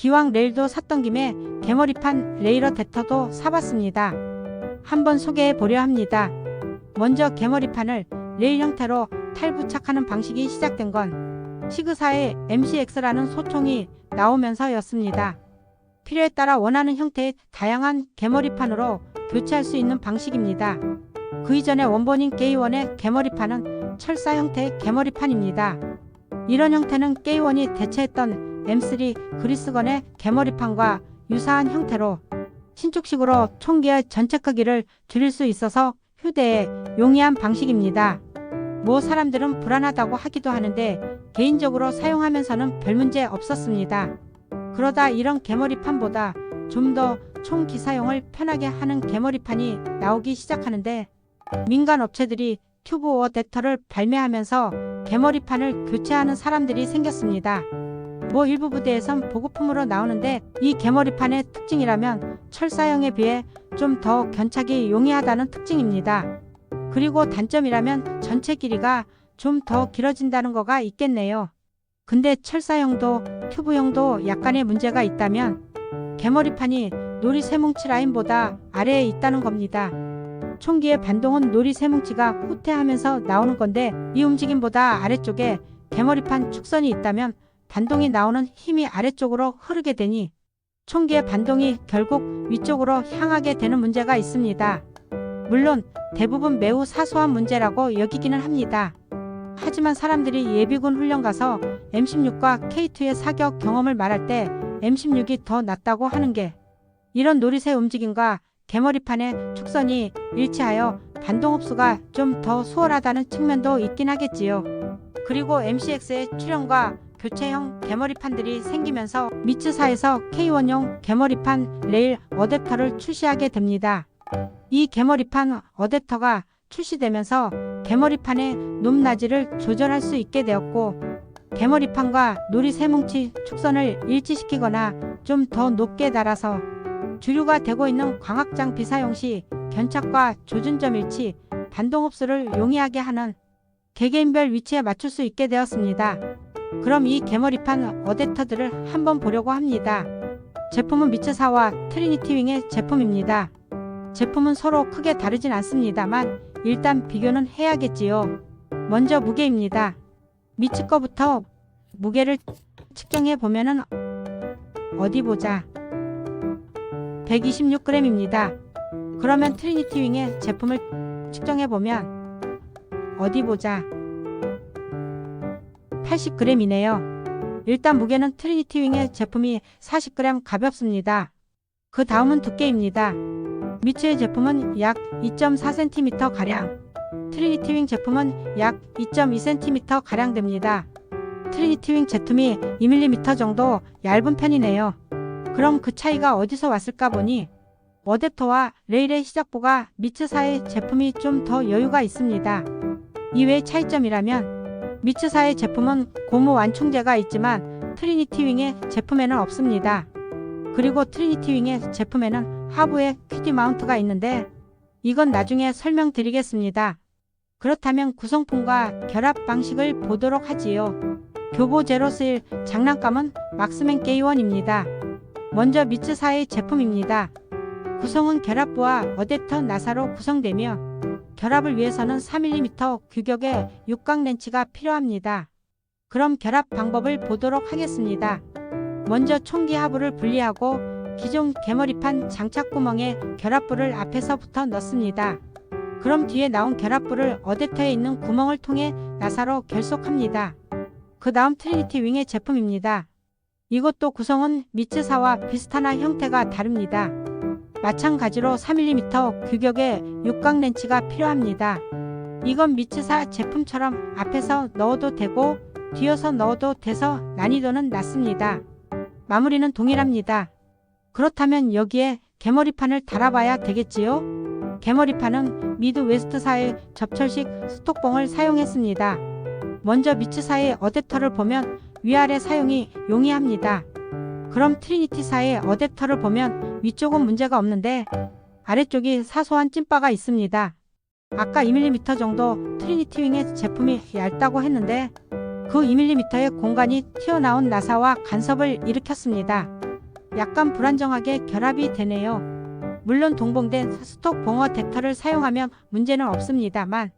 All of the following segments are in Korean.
기왕 레일도 샀던 김에 개머리판 레일 어댑터도 사봤습니다. 한번 소개해 보려 합니다. 먼저 개머리판을 레일 형태로 탈부착하는 방식이 시작된 건 시그사의 MCX라는 소총이 나오면서였습니다. 필요에 따라 원하는 형태의 다양한 개머리판으로 교체할 수 있는 방식입니다. 그 이전에 원본인 게이원의 개머리판은 철사 형태의 개머리판입니다. 이런 형태는 게이원이 대체했던 M3 그리스건의 개머리판과 유사한 형태로 신축식으로 총기의 전체 크기를 줄일 수 있어서 휴대에 용이한 방식입니다. 뭐 사람들은 불안하다고 하기도 하는데 개인적으로 사용하면서는 별 문제 없었습니다. 그러다 이런 개머리판보다 좀 더 총기 사용을 편하게 하는 개머리판이 나오기 시작하는데 민간 업체들이 튜브 어댑터를 발매하면서 개머리판을 교체하는 사람들이 생겼습니다. 뭐 일부 부대에선 보급품으로 나오는데 이 개머리판의 특징이라면 철사형에 비해 좀 더 견착이 용이하다는 특징입니다. 그리고 단점이라면 전체 길이가 좀 더 길어진다는 거가 있겠네요. 근데 철사형도 튜브형도 약간의 문제가 있다면 개머리판이 놀이 세뭉치 라인보다 아래에 있다는 겁니다. 총기의 반동은 놀이 세뭉치가 후퇴하면서 나오는 건데 이 움직임보다 아래쪽에 개머리판 축선이 있다면 반동이 나오는 힘이 아래쪽으로 흐르게 되니 총기의 반동이 결국 위쪽으로 향하게 되는 문제가 있습니다. 물론 대부분 매우 사소한 문제라고 여기기는 합니다. 하지만 사람들이 예비군 훈련 가서 M16과 K2의 사격 경험을 말할 때 M16이 더 낫다고 하는 게 이런 놀이새 움직임과 개머리판의 축선이 일치하여 반동 흡수가 좀 더 수월하다는 측면도 있긴 하겠지요. 그리고 MCX의 출현과 교체형 개머리판들이 생기면서 미츠사에서 K1용 개머리판 레일 어댑터를 출시하게 됩니다. 이 개머리판 어댑터가 출시되면서 개머리판의 높낮이를 조절할 수 있게 되었고 개머리판과 놀이 세뭉치 축선을 일치시키거나 좀 더 높게 달아서 주류가 되고 있는 광학장 비 사용 시 견착과 조준점 일치, 반동 흡수를 용이하게 하는 개개인별 위치에 맞출 수 있게 되었습니다. 그럼 이 개머리판 어댑터들을 한번 보려고 합니다. 제품은 미츠사와 트리니티 윙의 제품입니다. 제품은 서로 크게 다르진 않습니다만 일단 비교는 해야겠지요. 먼저 무게입니다. 미츠 거부터 무게를 측정해 보면은 어디 보자. 126g입니다. 그러면 트리니티 윙의 제품을 측정해 보면 어디 보자. 80g이네요. 일단 무게는 트리니티 윙의 제품이 40g 가볍습니다. 그 다음은 두께입니다. 미츠의 제품은 약 2.4cm 가량, 트리니티 윙 제품은 약 2.2cm 가량 됩니다. 트리니티 윙 제품이 2mm 정도 얇은 편이네요. 그럼 그 차이가 어디서 왔을까 보니 어댑터와 레일의 시작부가 미츠사의 제품이 좀 더 여유가 있습니다. 이외의 차이점이라면 미츠사의 제품은 고무 완충제가 있지만 트리니티 윙의 제품에는 없습니다. 그리고 트리니티 윙의 제품에는 하부에 퀴디 마운트가 있는데 이건 나중에 설명드리겠습니다. 그렇다면 구성품과 결합 방식을 보도록 하지요. 교보 제로 스일 장난감은 막스맨 게이원입니다. 먼저 미츠사의 제품입니다. 구성은 결합부와 어댑터 나사로 구성되며 결합을 위해서는 4mm 규격의 육각 렌치가 필요합니다. 그럼 결합 방법을 보도록 하겠습니다. 먼저 총기 하부를 분리하고 기존 개머리판 장착구멍에 결합부를 앞에서부터 넣습니다. 그럼 뒤에 나온 결합부를 어댑터에 있는 구멍을 통해 나사로 결속합니다. 그 다음 트리니티 윙의 제품입니다. 이것도 구성은 미츠사와 비슷하나 형태가 다릅니다. 마찬가지로 4mm 규격의 육각 렌치가 필요합니다. 이건 미츠사 제품처럼 앞에서 넣어도 되고 뒤어서 넣어도 돼서 난이도는 낮습니다. 마무리는 동일합니다. 그렇다면 여기에 개머리판을 달아봐야 되겠지요? 개머리판은 미드 웨스트사의 접철식 스톡봉을 사용했습니다. 먼저 미츠사의 어댑터를 보면 위아래 사용이 용이합니다. 그럼 트리니티사의 어댑터를 보면 위쪽은 문제가 없는데 아래쪽이 사소한 찐바가 있습니다. 아까 2mm 정도 트리니티 윙의 제품이 얇다고 했는데 그 2mm의 공간이 튀어나온 나사와 간섭을 일으켰습니다. 약간 불안정하게 결합이 되네요. 물론 동봉된 스톡 봉어 덱터를 사용하면 문제는 없습니다만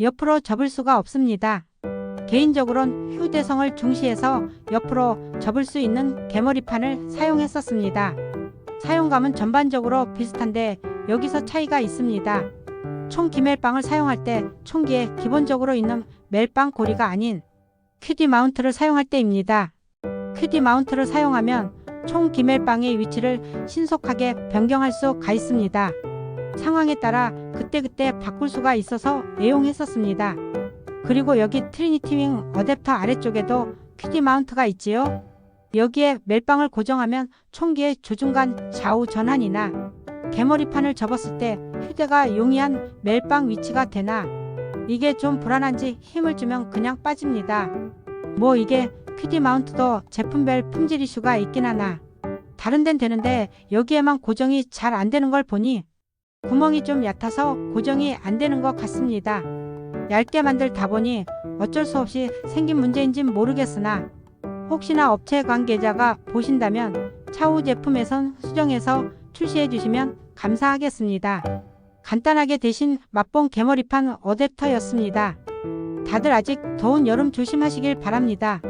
옆으로 접을 수가 없습니다. 개인적으론 휴대성을 중시해서 옆으로 접을 수 있는 개머리판을 사용했었습니다. 사용감은 전반적으로 비슷한데 여기서 차이가 있습니다. 총기 멜빵을 사용할 때 총기에 기본적으로 있는 멜빵 고리가 아닌 퀴디 마운트를 사용할 때입니다. 퀴디 마운트를 사용하면 총 기멜빵의 위치를 신속하게 변경할 수가 있습니다. 상황에 따라 그때그때 바꿀 수가 있어서 애용했었습니다. 그리고 여기 트리니티 윙 어댑터 아래쪽에도 퀴디 마운트가 있지요. 여기에 멜빵을 고정하면 총기의 조준간 좌우 전환이나 개머리판을 접었을 때 휴대가 용이한 멜빵 위치가 되나 이게 좀 불안한지 힘을 주면 그냥 빠집니다. 뭐 이게 퀴디 마운트도 제품별 품질 이슈가 있긴 하나 다른 데는 되는데 여기에만 고정이 잘 안 되는 걸 보니 구멍이 좀 얕아서 고정이 안 되는 것 같습니다. 얇게 만들다 보니 어쩔 수 없이 생긴 문제인진 모르겠으나 혹시나 업체 관계자가 보신다면 차후 제품에선 수정해서 출시해 주시면 감사하겠습니다. 간단하게 대신 맛본 개머리판 어댑터였습니다. 다들 아직 더운 여름 조심하시길 바랍니다.